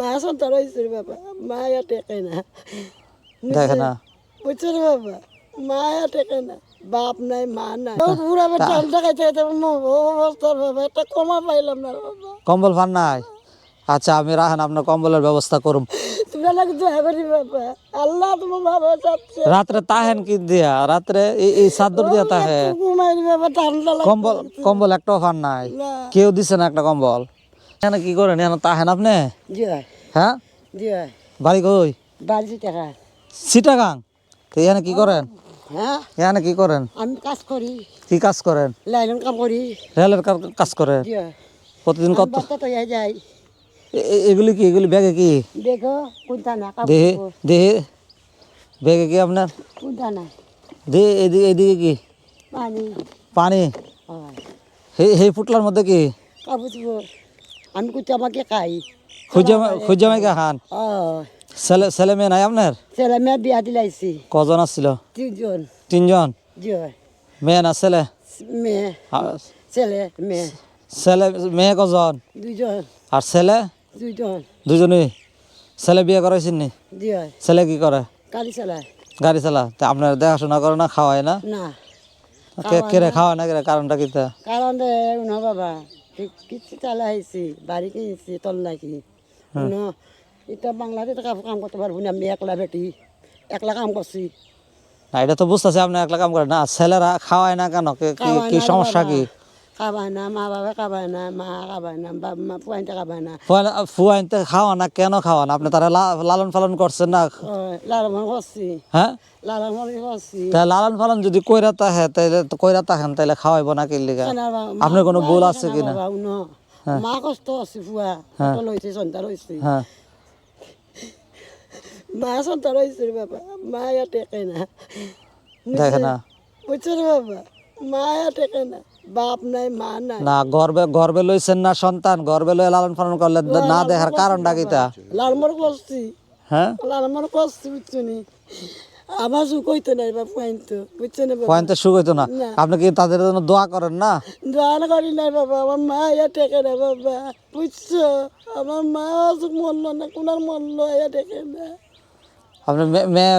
মা সন্তান হয়েছে বাবা মায়া টেকে না। দেখে না। বাবা? মায়া টেকে না। বাপ নাই মা নাই। পুরা টান টাকাইতে অবস্থার বাবা একটা কমা পাইলাম না বাবা। কম্বল ফান নাই? আচ্ছা আমি রাখেন আপনার কম্বলের ব্যবস্থা করুম তোমরা লাগে দোয়া করি বাবা আল্লাহ তোমার বাবা চাচ্ছে। রাত্রে তাহেন কি দিয়া? রাত্রে এই চাদর দিয়া কম্বল কম্বল একটাও ফান নাই? কেউ দিছে না একটা কম্বল? এখানে কি করেন? এখানে তাহেন আপনি? জি হয়? জি বাড়ি কই? বাড়ি তো এখানে কি করেন? হ্যাঁ? এখানে কি করেন? আমি কাজ করি। কি কাজ করেন? লাইলন কাম করি। রেলের কাজ করেন? জি প্রতিদিন কত? তো যাই। এগুলি কি? এগুলি ব্যাগে কি? দেখো কোনটা না দেহে দেহে? ব্যাগে কি আপনার? কোনটা না। দেহে এদিকে এদিকে কি? পানি। পানি? সেই সেই ফুটলার মধ্যে কি? কাপড় আমি কুচা আমাকে খাই। খুঁজে খুঁজে মাইকা খান? ছেলে ছেলে মেয়ে নাই আপনার? ছেলে মেয়ে বিয়া দিলাইছি কজন আসছিল? তিনজন। তিনজন? মেয়ে না ছেলে? মেয়ে। ছেলে মেয়ে। ছেলে মেয়ে কজন? দুইজন। আর ছেলে? দুইজন। দুজনই? ছেলে বিয়ে করাইছেন নি? ছেলে কি করে? গাড়ি চালায়। গাড়ি চালা তা আপনার দেখাশোনা করে না খাওয়ায় না? না। কে- কেরে খাওয়ায় না কেরে কারণটা কি? কারণ বাবা। কিছু চালা চালাইছি বাড়ি কিনেছি তল নাকি শুনো এটা বাংলাতে কাম করতে পারব না আমি একলা বেটি একলা কাম করছি এটা তো বুঝতেছি আপনি একলা কাম করেন না ছেলেরা খাওয়ায় না কেন কি- সমস্যা। কি? খাবায় না মা বাবা খাবায় না মা খাবায় না বাবা মা খাবায় না খাওয়া না কেন খাওয়ান আপনি তারা লালন পালন করছেন না লাল করছি হ্যাঁ লাল মন করছি তা লালন পালন যদি কইরা তাহে তাইলে তো কইরা তাহেন তাইলে খাওয়াইব না কি লিগা আপনার কোনো ভুল আছে কিনা মা কষ্ট আছে ফুয়া কত লইছে সন্তান হয়েছে মা সন্তান হয়েছে রে বাবা মায়া টেকে না দেখে না বুঝছ বাবা মায়া টেকে না বাপ নাই মা নাই। না গর্বে গর্বে লইছেন না সন্তান গর্বে লয়ে লালন পালন করলে না দেখার কারণটা কিতা? লালমর করছি। হ্যাঁ? লালমর করছি বুঝছ নি? আমার সুখ হইতো না বাবা পাইন তো বুঝছ না বাবা? পয়েন্টে সুখ হইতো না। আপনি কি তাদের জন্য দোয়া করেন না? দান করি নাই বাবা আমার মা ইয়া টেকে না বাবা বুঝছ? আমার মা অসুখ মরলো না কোনার মরলো ইয়া টেকে না। আপনি মে- মেয়ে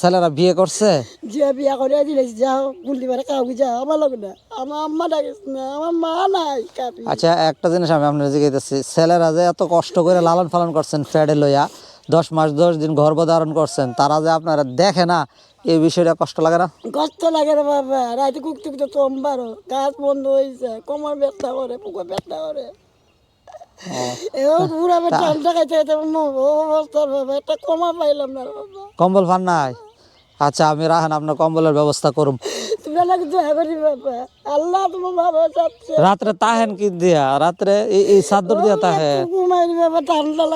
ছেলেরা বিয়ে করছে? যে বিয়া করে দিলে যাও গুলি মারে কাউকে যাও আমার লোক না। আমার আম্মা ডাকিস না আমার মা নাই আচ্ছা একটা জিনিস আমি আপনার জিজ্ঞেস ছেলেরা যে এত কষ্ট করে লালন পালন করছেন ফ্যাডে লইয়া দশ মাস দশ দিন গর্ভধারণ করছেন তারা যে আপনারা দেখে না এই বিষয়টা কষ্ট লাগে না? কষ্ট লাগে রে বাবা রাতে কুকতে কুকতে তোমবারও গাছ বন্ধ হয়েছে কোমর ব্যথা করে পুকুর ব্যথা করে। কম্বল ফান নাই? আচ্ছা আমি রাখেন আপনার কম্বলের ব্যবস্থা করুম। রাত্রে তাহেন কি দিয়া? রাত্রে এই এই চাদর দিয়া লাগে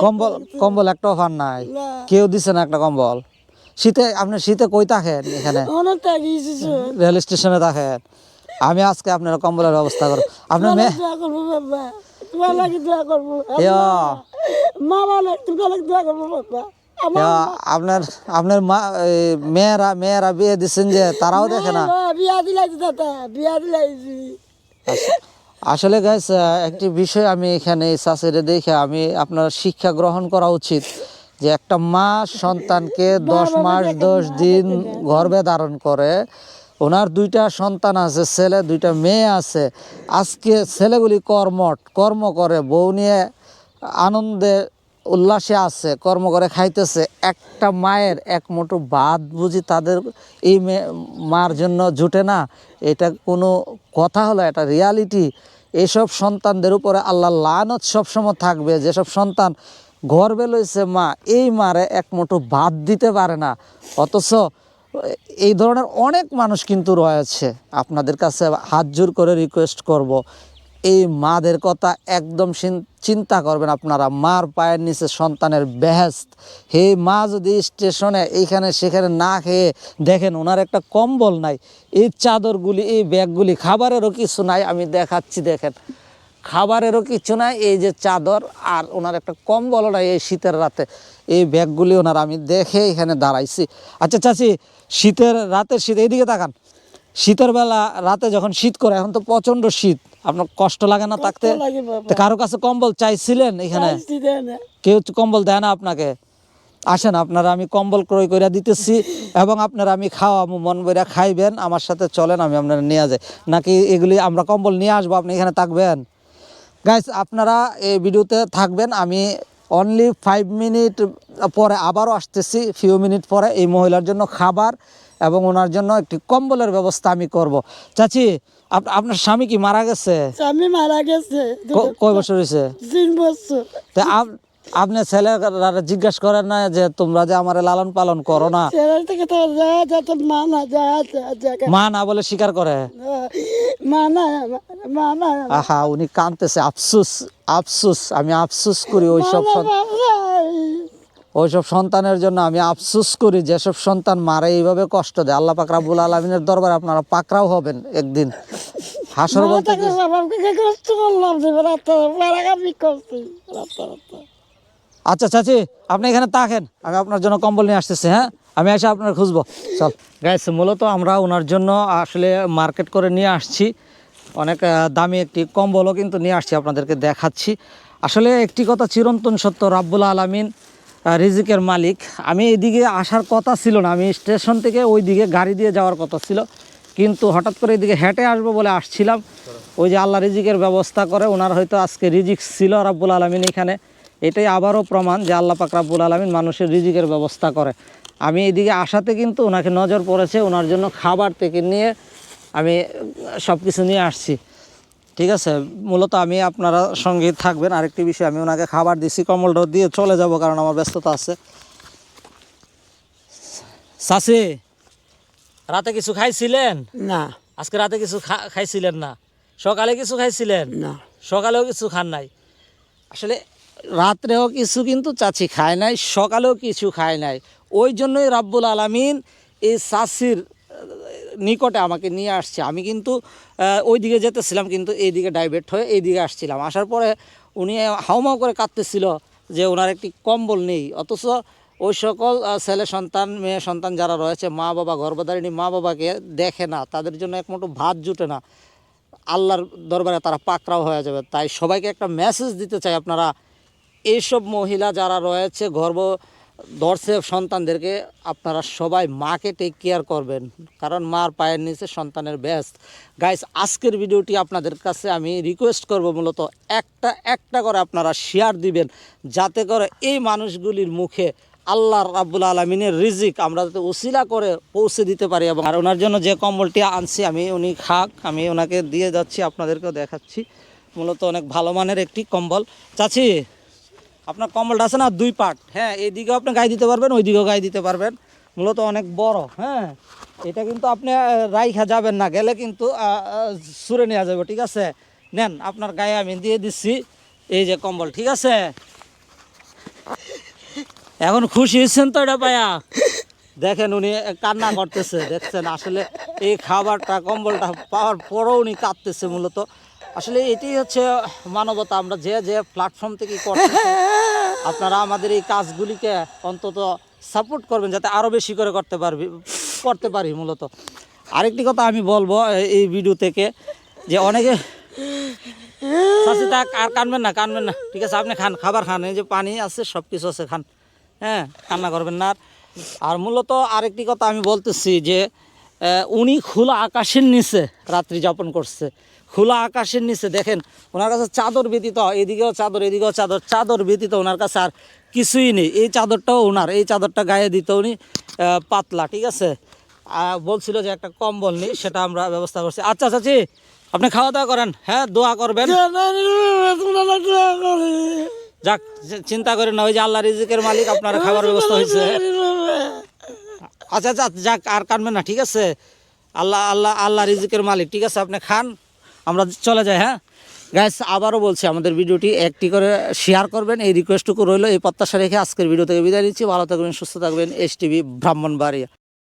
কম্বল কম্বল একটাও ফান নাই। কেউ দিছে না একটা কম্বল? শীতে আপনি শীতে কই থাকেন এখানে? রেল স্টেশনে থাকেন আমি আজকে আপনার কম্বলের ব্যবস্থা করব আপনার মেয়ে তোমার লাগে দোয়া করব। মামা লাগে তোমার লাগে দোয়া করব আপনার আপনার মা মেয়েরা মেয়েরা বিয়ে দিচ্ছেন যে তারাও দেখে না? বিয়া দিলাইছি দাদা বিয়া দিলাইছি। আসলে গাইস একটি বিষয় আমি এখানে চাষিরে দেখে আমি আপনার শিক্ষা গ্রহণ করা উচিত যে একটা মা সন্তানকে দশ মাস দশ দিন গর্ভে ধারণ করে। ওনার দুইটা সন্তান আছে, ছেলে, দুইটা মেয়ে আছে। আজকে ছেলেগুলি কর্মট কর্ম করে, বউ নিয়ে আনন্দে, উল্লাসে আছে, কর্ম করে খাইতেছে। একটা মায়ের এক মুঠো ভাত বুঝি তাদের এই মার জন্য জুটে না? এটা কোনো কথা হলো, এটা রিয়ালিটি এসব সন্তানদের উপরে আল্লাহ লানত সবসময় থাকবে। যেসব সন্তান গর্বে লইছে মা, এই মারে এক মুঠো ভাত দিতে পারে না। অথচ এই ধরনের অনেক মানুষ কিন্তু রয়েছে। আপনাদের কাছে হাত জোর করে রিকোয়েস্ট করব। এই মাদের কথা একদম চিন্তা করবেন আপনারা। মার পায়ের নিচে সন্তানের বেহেস্ত হে মা যদি স্টেশনে এইখানে সেখানে না খেয়ে দেখেন ওনার একটা কম্বল নাই। এই চাদরগুলি, এই ব্যাগগুলি, খাবারেরও কিছু নাই। আমি দেখাচ্ছি, দেখেন। খাবারেরও কিছু নাই এই যে চাদর আর ওনার একটা কম্বলও নাই এই শীতের রাতে। এই ব্যাগগুলি ওনার আমি দেখে এখানে দাঁড়াইছি। আচ্ছা চাচি শীতের রাতের শীত এইদিকে তাকান। শীতের বেলা রাতে যখন শীত করে এখন তো প্রচণ্ড শীত। আপনার কষ্ট লাগে না থাকতে? কারও কাছে কম্বল চাইছিলেন এখানে? না। কেউ কম্বল দেয় না আপনাকে। আসেন আপনারা আমি কম্বল ক্রয় করে দিতেছি এবং আপনারা আমি খাওয়াবো মন বইরা খাইবেন আমার সাথে চলেন আমি আপনারা নিয়ে যাই। নাকি এগুলি আমরা কম্বল নিয়ে আসব আপনি এখানে থাকবেন? গাইস আপনারা এই ভিডিওতে থাকবেন। আমি অনলি ফাইভ মিনিট পরে আবারও আসতেছি। ফিউ মিনিট পরে এই মহিলার জন্য খাবার এবং ওনার জন্য একটি কম্বলের ব্যবস্থা আমি করব। চাচি আপ- আপনার স্বামী কি মারা গেছে? স্বামী মারা গেছে। কয় বছর হয়েছে? তিন বছর। তা আপনি ছেলেরা জিজ্ঞেস করেন না যে তোমরা যে আমার লালন পালন করো না? ছেলে মা না বলে স্বীকার করে? আহা উনি কাঁদতেছে আফসুস আফসুস আমি আফসুস করি ওইসব ওইসব সন্তানের জন্য আমি আফসুস করি যেসব সন্তান মারা এইভাবে কষ্ট দেয়। আল্লাহ পাক রাব্বুল আলমিনের দরবারে আপনারা পাকরাও হবেন একদিন। হাসর বলতে কষ্ট করলাম আচ্ছা চাচি, আপনি এখানে থাকেন আমি আপনার জন্য কম্বল নিয়ে আসতেছি হ্যাঁ? আমি এসে আপনার খুঁজবো। চল। গাইস মূলত আমরা ওনার জন্য আসলে মার্কেট করে নিয়ে আসছি। অনেক দামি একটি কম্বলও কিন্তু নিয়ে আসছি, আপনাদেরকে দেখাচ্ছি। আসলে একটি কথা চিরন্তন সত্য, রাব্বুল আলামিন রিজিকের মালিক। আমি এদিকে আসার কথা ছিল না, আমি স্টেশন থেকে ওই দিকে গাড়ি দিয়ে যাওয়ার কথা ছিল। কিন্তু হঠাৎ করে এদিকে হেঁটে আসব বলে আসছিলাম। ওই যে আল্লাহ রিজিকের ব্যবস্থা করে, ওনার হয়তো আজকে রিজিক ছিল রাব্বুল আলামিন এখানে। এটাই আবারও প্রমাণ যে আল্লাহ পাক রাব্বুল আলমিন মানুষের রিজিকের ব্যবস্থা করে। আমি এদিকে আসাতে কিন্তু ওনাকে নজর পড়েছে ওনার জন্য খাবার থেকে নিয়ে আমি সব কিছু নিয়ে আসছি। ঠিক আছে? মূলত আমি আপনারা সঙ্গে থাকবেন। আরেকটি বিষয় আমি ওনাকে খাবার দিছি কমলটা দিয়ে চলে যাব কারণ আমার ব্যস্ততা আছে। সাসি রাতে কিছু খাইছিলেন? না। আজকে রাতে কিছু খা- খাইছিলেন না? সকালে কিছু খাইছিলেন? না। সকালেও কিছু খান নাই। আসলে রাত্রেও কিছু কিন্তু চাচি খায় নাই সকালেও কিছু খায় নাই। ওই জন্যই রাব্বুল আলামিন এই আহ, নিকটে আমাকে নিয়ে আসছে। আমি কিন্তু ওই দিকে যেতেছিলাম কিন্তু এইদিকে ডাইভার্ট হয়ে এইদিকে আসছিলাম। আসার পরে উনি হাউমাউ করে কাঁদতেছিল যে ওনার একটি কম্বল নেই। অথচ ওই সকল ছেলে সন্তান মেয়ে সন্তান যারা রয়েছে মা বাবা গর্ভধারিণী মা বাবাকে দেখে না তাদের জন্য একমুঠো ভাত জুটে না। আল্লাহর দরবারে তারা পাকড়াও হয়ে যাবে। তাই সবাইকে একটা মেসেজ দিতে চাই আপনারা এইসব মহিলা যারা রয়েছে গর্ভ ধরছে সন্তানদেরকে, আপনারা সবাই মাকে টেক কেয়ার করবেন। কারণ মার পায়ের নিচে সন্তানের ব্যস্ত। গাইস আজকের ভিডিওটি আপনাদের কাছে আমি রিকোয়েস্ট করব মূলত একটা একটা করে আপনারা শেয়ার দিবেন, যাতে করে এই মানুষগুলির মুখে আল্লাহ রাব্বুল আলমিনের রিজিক আমরা যাতে উসিলা করে পৌঁছে দিতে পারি এবং আর ওনার জন্য যে কম্বলটি আনছি, আমি, উনি খাক, আমি ওনাকে দিয়ে যাচ্ছি, আপনাদেরকেও দেখাচ্ছি। মূলত অনেক ভালো মানের একটি কম্বল। চাচি আপনার কম্বলটা আছে না, দুই পার্ট হ্যাঁ এইদিকেও আপনি গায়ে দিতে পারবেন, ওইদিকেও গায়ে দিতে পারবেন। মূলত অনেক বড় হ্যাঁ। এটা কিন্তু আপনি রাইখা যাবেন না, গেলে কিন্তু সুরে নেওয়া যাবে, ঠিক আছে? নেন, আপনার গায়ে আমি দিয়ে দিচ্ছি এই যে কম্বল, ঠিক আছে? এখন খুশি হয়েছেন তো এটা পায়া? দেখেন উনি কান্না করতেছে, দেখছেন? আসলে এই খাবারটা, কম্বলটা পাওয়ার পরও উনি কাঁদতেছে মূলত। আসলে এটি হচ্ছে মানবতা, আমরা যে যে প্ল্যাটফর্ম থেকে করতেছি, আপনারা আমাদের এই কাজগুলিকে অন্তত সাপোর্ট করবেন যাতে আরও বেশি করে করতে পারবি, করতে পারি মূলত। আরেকটি কথা আমি বলব এই ভিডিও থেকে, যে অনেকে আর কানবেন না কানবেন না। ঠিক আছে, আপনি খান, খাবার খান, এই যে পানি আছে সব কিছু আছে, খান। হ্যাঁ কান্না করবেন না। আর মূলত আরেকটি কথা আমি বলতেছি যে উনি খোলা আকাশের নিচে রাত্রি যাপন করছে। খোলা আকাশের নিচে দেখেন ওনার কাছে চাদর ব্যতীত এদিকেও চাদর এদিকেও চাদর চাদর ব্যতীত ওনার কাছে আর কিছুই নেই এই চাদরটাও ওনার এই চাদরটা গায়ে দিত উনি পাতলা ঠিক আছে বলছিল যে একটা কম্বল নেই সেটা আমরা ব্যবস্থা করছি আচ্ছা চাচি আপনি খাওয়া দাওয়া করেন হ্যাঁ দোয়া করবেন যাক চিন্তা করেন না ওই যে আল্লাহ রিজিকের মালিক আপনার খাবার ব্যবস্থা হয়েছে আচ্ছা আচ্ছা যাক আর কানবেন না ঠিক আছে আল্লাহ আল্লাহ আল্লাহ রিজিকের মালিক ঠিক আছে আপনি খান আমরা চলে যাই হ্যাঁ? গ্যাস আবারও বলছি, আমাদের ভিডিওটি একটি করে শেয়ার করবেন। এই রিকোয়েস্টটুকু রইল, এই প্রত্যাশা রেখে আজকের ভিডিও থেকে বিদায় নিচ্ছি। ভালো থাকবেন, সুস্থ থাকবেন। S TV Brahmanbaria